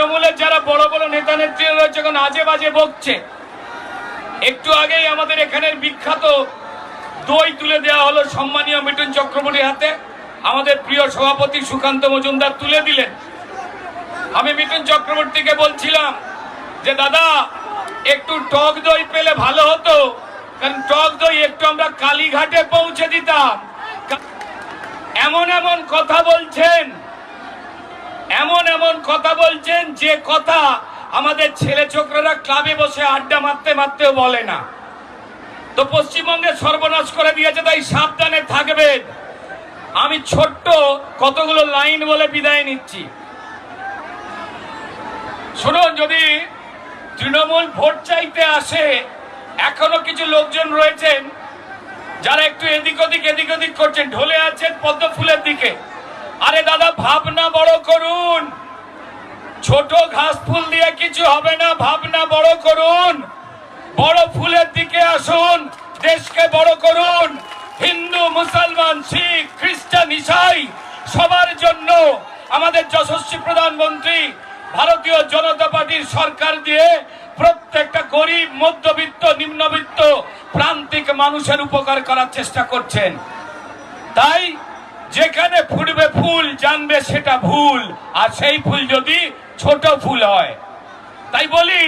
তৃণমূলের যারা বড় বড় নেতা নেত্রীরা রয়েছে, এখন আজে বাজে বকছে। একটু আগেই আমাদের এখানের বিখ্যাত দই তুলে দেওয়া হলো সম্মানীয় মিঠুন চক্রবর্তীর হাতে। আমাদের প্রিয় সভাপতি সুকান্ত মজুমদার তুলে দিলেন। আমি মিঠুন চক্রবর্তীকে বলছিলাম যে, দাদা, একটু টক দই পেলে ভালো হতো। কারণ টক দই একটু আমরা কালীঘাটে পৌঁছে দিতাম। এমন এমন কথা বলছেন। এমন এমন কথা বলছেন যে কথা আমাদের ছেলে ছোকরারা ক্লাবে বসে আড্ডা মারতে মারতেও বলে না। তো পশ্চিমবঙ্গে সর্বনাশ করে দিয়েছে, তাই সাবধানে থাকবেন আমি ছোট্ট কতগুলো লাইন বলে বিদায় নিচ্ছি। শুনুন, যদি তৃণমূল ভোট চাইতে আসে, এখনও কিছু লোকজন রয়েছেন, যারা একটু এদিক ওদিক এদিক ওদিক করছেন, ঢলে আছেন পদ্ম ফুলের দিকে। আরে দাদা, ভাবনা বড় করুন। ছোট ঘাস ফুল দিয়ে কিছু হবে না, ভাবনা বড় করুন। বড় ফুলের দিকে আসুন, দেশকে বড় করুন। হিন্দু, মুসলমান, শিখ, খ্রিস্টান, ইসাই, সবার জন্য আমাদের যশস্বী প্রধানমন্ত্রী, ভারতীয় জনতা পার্টির সরকার দিয়ে প্রত্যেকটা গরিব, মধ্যবিত্ত, নিম্নবিত্ত, প্রান্তিক মানুষের উপকার করার চেষ্টা করছেন। তাই যেখানে ফুটবে ফুল, জানবে সেটা ভুল। আর সেই ফুল যদি ছোট ফুল হয়। তাই বলি,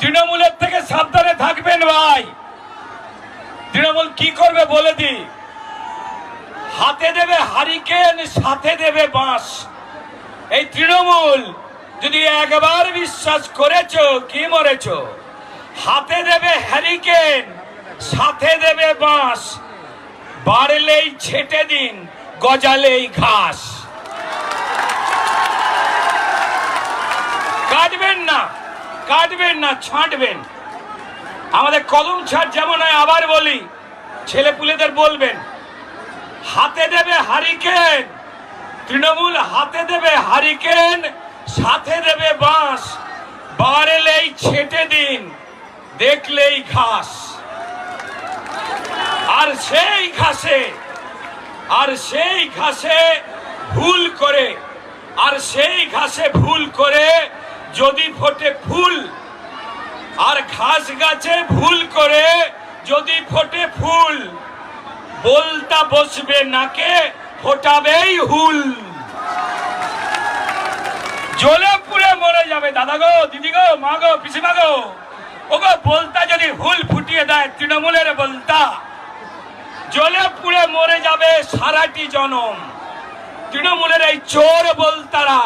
তৃণমূলের থেকে সাবধানে থাকবেন ভাই। তৃণমূল কি করবে বলে দি হাতে দেবে হারিকেন, সাথে দেবে বাঁশ। এই তৃণমূল, যদি একবার বিশ্বাস করেছ কি মরেছ, হাতে দেবে হ্যারিকেন সাথে দেবে বাঁশ। বাড়লেই ছেটে দিন, গজালেই ঘাস। কাটবেন না কাটবেন না, ছাঁটবেন। আমাদের কলম ছাড় যেমন হয়, আবার বলি ছেলে পুলেদের বলবেন, হাতে দেবে হারিকেন, তৃণমূল হাতে দেবে হারিকেন, সাথে দেবে বাঁশ, বাড়লেই ছেটে দিন, দেখলেই ঘাস। আর সেই ঘাসে, আর সেই ঘাসে ভুল করে, আর সেই ঘাসে ভুল করে যদি ফোটে ফুল, আর ঘাস গাছে ভুল করে যদি ফোটে ফুল বলতা বসবে নাকে, ফোটাবেই হুল। জলে পুড়ে মরে যাবে দাদা গো, দিদি গো, মা গো, পিসিমা গো। ও গো বলতা যদি হুল ফুটিয়ে দেয়, তৃণমূলের বলতা জলে পুড়ে মরে যাবে সারাটি জনম। তৃণমূলের এই চোর বলতারা।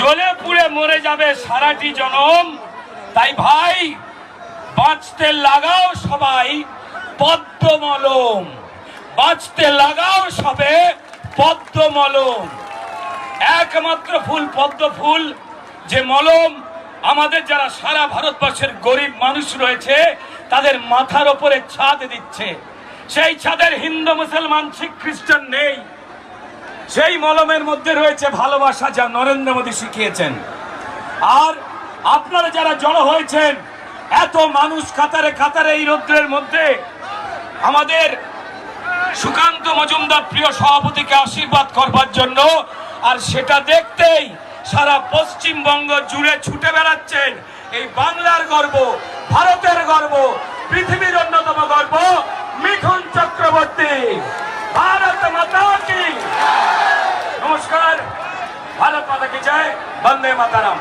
জলে পুড়ে মরে যাবে সারাটি জনম। তাই ভাই, বাঁচতে লাগাও সবাই পদ্ম মলম বাঁচতে লাগাও সবে পদ্ম মলম একমাত্র ফুল পদ্ম ফুল, যে মলম। আমাদের যারা সারা ভারতবর্ষের গরিব মানুষ রয়েছে, তাদের মাথার ওপরে ছাদ দিচ্ছে। সেই ছাদের হিন্দু মুসলমান, শিখ খ্রিস্টান নেই। সেই মলমের মধ্যে রয়েছে ভালোবাসা যা নরেন্দ্র মোদী শিখিয়েছেন। আর আপনারা যারা জড়ো হয়েছেন, এত মানুষ কাতারে কাতারে এই রৌদ্রের মধ্যে, আমাদের সুকান্ত মজুমদার প্রিয় সভাপতিকে আশীর্বাদ করবার জন্য, আর সেটা দেখতেই সারা পশ্চিমবঙ্গ জুড়ে ছুটে বেড়াচ্ছেন। এই বাংলার গর্ব, ভারতের গর্ব, পৃথিবীর অন্যতম গর্ব। মিঠুন চক্রবর্তী ভারত মাতা কি? নমস্কার ভারত মাতা কি জয়? বন্দে মাতারাম।